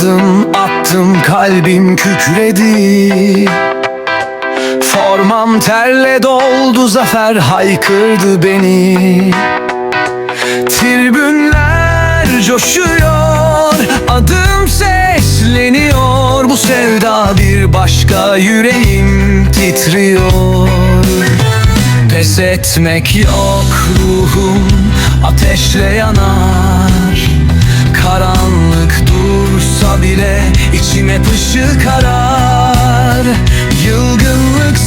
adım attım kalbim kükredi. Formam terle doldu zafer haykırdı beni. Tribünler coşuyor Adım sesleniyor. Bu sevda bir başka yüreğim titriyor. Pes etmek yok ruhum Ateşle yanar Karanlık dursa bile içime ışık arar. Yılgınlık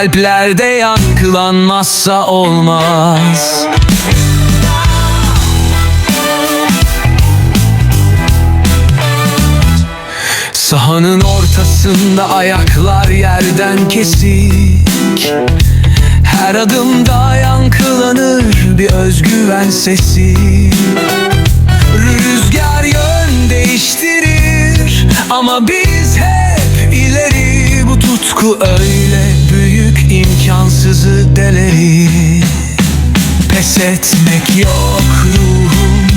kalplerde yankılanmazsa olmaz. Sahanın ortasında ayaklar yerden kesik. Her adımda yankılanır bir özgüven sesi. Rüzgar yön değiştirir Ama biz hep ileri. Bu tutku öyle imkansızı deleri Pes etmek yok ruhum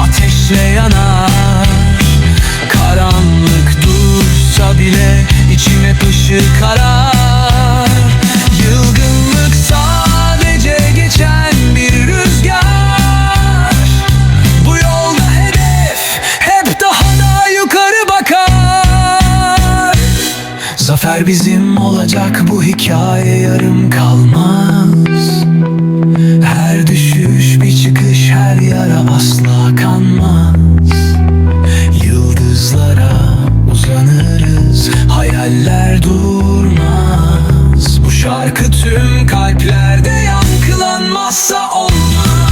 Ateşle yanar. Karanlık dursa bile içime ışık arar Zafer bizim olacak bu hikaye yarım kalmaz. Her düşüş bir çıkış her yara asla kanmaz. Yıldızlara uzanırız hayaller durmaz. Bu şarkı tüm kalplerde yankılanmazsa olmaz.